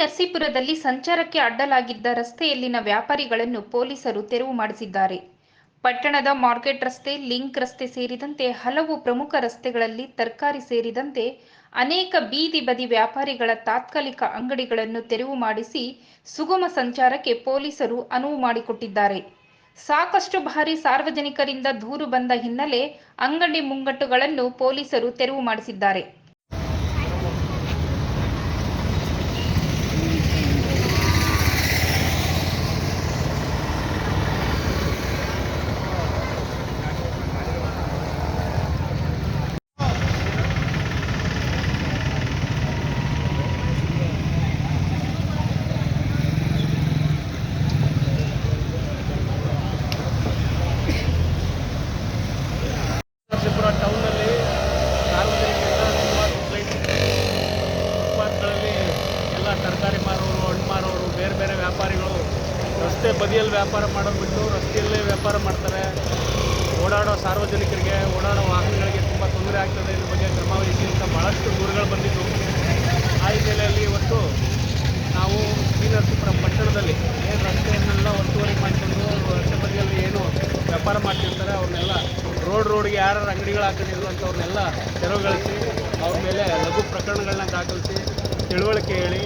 ನರಸೀಪುರದಲ್ಲಿ ಸಂಚಾರಕ್ಕೆ ಅಡ್ಡಲಾಗಿದ್ದ ರಸ್ತೆಯಲ್ಲಿನ ವ್ಯಾಪಾರಿಗಳನ್ನು ಪೊಲೀಸರು ತೆರವು ಮಾಡಿಸಿದ್ದಾರೆ. ಪಟ್ಟಣದ ಮಾರ್ಕೆಟ್ ರಸ್ತೆ, ಲಿಂಕ್ ರಸ್ತೆ ಸೇರಿದಂತೆ ಹಲವು ಪ್ರಮುಖ ರಸ್ತೆಗಳಲ್ಲಿ ತರಕಾರಿ ಸೇರಿದಂತೆ ಅನೇಕ ಬೀದಿ ಬದಿ ವ್ಯಾಪಾರಿಗಳ ತಾತ್ಕಾಲಿಕ ಅಂಗಡಿಗಳನ್ನು ತೆರವು ಮಾಡಿಸಿ ಸುಗಮ ಸಂಚಾರಕ್ಕೆ ಪೊಲೀಸರು ಅನುವು ಮಾಡಿಕೊಟ್ಟಿದ್ದಾರೆ. ಸಾಕಷ್ಟು ಬಾರಿ ಸಾರ್ವಜನಿಕರಿಂದ ದೂರು ಬಂದ ಹಿನ್ನೆಲೆ ಅಂಗಡಿ ಮುಂಗಟ್ಟುಗಳನ್ನು ಪೊಲೀಸರು ತೆರವು ಮಾಡಿಸಿದ್ದಾರೆ. ತರಕಾರಿ ಮಾರೋರು, ಹಣ್ಣು ಮಾರೋರು, ಬೇರೆ ಬೇರೆ ವ್ಯಾಪಾರಿಗಳು ರಸ್ತೆ ಬದಿಯಲ್ಲಿ ವ್ಯಾಪಾರ ಮಾಡೋದು ಬಿಟ್ಟು ರಸ್ತೆಯಲ್ಲೇ ವ್ಯಾಪಾರ ಮಾಡ್ತಾರೆ. ಓಡಾಡೋ ಸಾರ್ವಜನಿಕರಿಗೆ, ಓಡಾಡೋ ವಾಹನಗಳಿಗೆ ತುಂಬ ತೊಂದರೆ ಆಗ್ತದೆ. ಇದ್ರ ಬಗ್ಗೆ ಕ್ರಮ ವಹಿಸಿ ಅಂತ ಭಾಳಷ್ಟು ದೂರುಗಳು ಬಂದಿದ್ದು. ಆ ಹಿನ್ನೆಲೆಯಲ್ಲಿ ಇವತ್ತು ನಾವು ನರಸೀಪುರ ಪಟ್ಟಣದಲ್ಲಿ ಏನು ರಸ್ತೆಯನ್ನೆಲ್ಲ ಒತ್ತುವರಿ ಮಾಡಿಕೊಂಡು, ರಸ್ತೆ ಬದಿಯಲ್ಲಿ ಏನು ವ್ಯಾಪಾರ ಮಾಡ್ತಿರ್ತಾರೆ, ಅವ್ರನ್ನೆಲ್ಲ ರೋಡ್ ರೋಡ್ಗೆ ಯಾರು ಅಂಗಡಿಗಳು ಹಾಕೊಂಡಿದ್ರು ಅವ್ರನ್ನೆಲ್ಲ ತೆರವುಗೊಳಿಸಿ, ಅವ್ರ ಮೇಲೆ ಲಘು ಪ್ರಕರಣಗಳನ್ನ ದಾಖಲಿಸಿ, ತಿಳುವಳಿಕೆ ಹೇಳಿ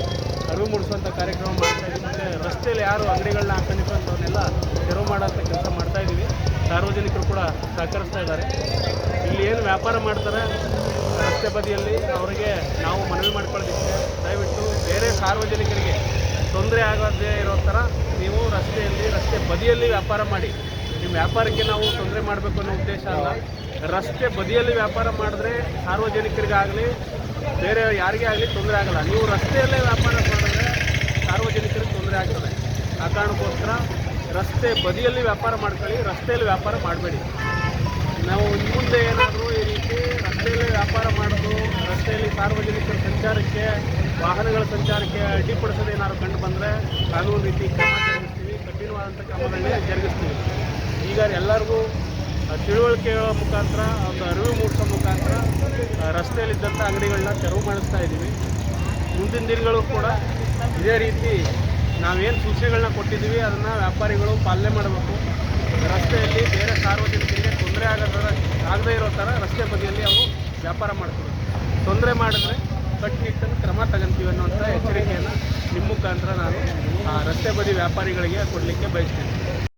ಮೂಡಿಸುವಂಥ ಕಾರ್ಯಕ್ರಮ ಮಾಡ್ತಾ ಇದ್ದೀವಿ. ರಸ್ತೆಯಲ್ಲಿ ಯಾರು ಅಂಗಡಿಗಳನ್ನ ಹಾಕೊಂಡಿದ್ರು ಅಂತವನ್ನೆಲ್ಲ ತೆರವು ಮಾಡೋಂಥ ಕೆಲಸ ಮಾಡ್ತಾ ಇದ್ದೀವಿ. ಸಾರ್ವಜನಿಕರು ಕೂಡ ಸಹಕರಿಸ್ತಾ ಇದ್ದಾರೆ. ಇಲ್ಲಿ ಏನು ವ್ಯಾಪಾರ ಮಾಡ್ತಾರೆ ರಸ್ತೆ ಬದಿಯಲ್ಲಿ, ಅವರಿಗೆ ನಾವು ಮನವಿ ಮಾಡ್ಕೊಳ್ಳೋದಿಕ್ಕೆ. ದಯವಿಟ್ಟು ಬೇರೆ ಸಾರ್ವಜನಿಕರಿಗೆ ತೊಂದರೆ ಆಗದೇ ಇರೋ ಥರ ನೀವು ರಸ್ತೆಯಲ್ಲಿ, ರಸ್ತೆ ಬದಿಯಲ್ಲಿ ವ್ಯಾಪಾರ ಮಾಡಿ. ನಿಮ್ಮ ವ್ಯಾಪಾರಕ್ಕೆ ನಾವು ತೊಂದರೆ ಮಾಡಬೇಕು ಅನ್ನೋ ಉದ್ದೇಶ ಅಲ್ಲ. ರಸ್ತೆ ಬದಿಯಲ್ಲಿ ವ್ಯಾಪಾರ ಮಾಡಿದ್ರೆ ಸಾರ್ವಜನಿಕರಿಗಾಗಲಿ, ಬೇರೆ ಯಾರಿಗೇ ಆಗಲಿ ತೊಂದರೆ ಆಗಲ್ಲ. ನೀವು ರಸ್ತೆಯಲ್ಲೇ ವ್ಯಾಪಾರ ಮಾಡಿದ್ರೆ ಸಾರ್ವಜನಿಕರಿಗೆ ತೊಂದರೆ ಆಗ್ತದೆ. ಆ ಕಾರಣಕ್ಕೋಸ್ಕರ ರಸ್ತೆ ಬದಿಯಲ್ಲಿ ವ್ಯಾಪಾರ ಮಾಡ್ಕೊಳ್ಳಿ, ರಸ್ತೆಯಲ್ಲಿ ವ್ಯಾಪಾರ ಮಾಡಬೇಡಿ. ನಾವು ಮುಂದೆ ಏನಾದರೂ ಈ ರೀತಿ ರಸ್ತೆಯಲ್ಲಿ ವ್ಯಾಪಾರ ಮಾಡೋದು, ರಸ್ತೆಯಲ್ಲಿ ಸಾರ್ವಜನಿಕರ ಸಂಚಾರಕ್ಕೆ, ವಾಹನಗಳ ಸಂಚಾರಕ್ಕೆ ಅಡ್ಡಿಪಡಿಸೋದೇನಾದ್ರು ಕಂಡು ಬಂದರೆ ಕಾನೂನು ರೀತಿ ಕ್ರಮ ಜರುಗಿಸ್ತೀವಿ, ಕಠಿಣವಾದಂಥ ಕ್ರಮಗಳನ್ನ ಜರುಗಿಸ್ತೀವಿ. ಈಗ ಎಲ್ಲರಿಗೂ ತಿಳುವಳಿಕೆಗಳ ಮುಖಾಂತರ, ಒಂದು ಅರಿವು ಮೂಡಿಸೋ ಮುಖಾಂತರ, ರಸ್ತೆಯಲ್ಲಿದ್ದಂಥ ಅಂಗಡಿಗಳನ್ನ ತೆರವು ಮಾಡಿಸ್ತಾ ಇದ್ದೀವಿ. ಮುಂದಿನ ದಿನಗಳು ಕೂಡ ಇದೇ ರೀತಿ ನಾವೇನು ಸೂಚನೆಗಳನ್ನ ಕೊಟ್ಟಿದ್ದೀವಿ, ಅದನ್ನು ವ್ಯಾಪಾರಿಗಳು ಪಾಲನೆ ಮಾಡಬೇಕು. ರಸ್ತೆಯಲ್ಲಿ ಬೇರೆ ಸಾರ್ವಜನಿಕರಿಗೆ ತೊಂದರೆ ಆಗದ ಆಗದೇ ಇರೋ ಥರ ರಸ್ತೆ ಬದಿಯಲ್ಲಿ ಅವರು ವ್ಯಾಪಾರ ಮಾಡ್ತಾರೆ. ತೊಂದರೆ ಮಾಡಿದ್ರೆ ಕಟ್ಟುನಿಟ್ಟನ್ನು ಕ್ರಮ ತಗೊಂತೀವಿ ಅನ್ನುವಂಥ ಎಚ್ಚರಿಕೆಯನ್ನು, ನಿಮ್ಮ ಮುಖಾಂತರ ನಾನು ರಸ್ತೆ ಬದಿ ವ್ಯಾಪಾರಿಗಳಿಗೆ ಕೊಡಲಿಕ್ಕೆ ಬಯಸ್ತೇನೆ.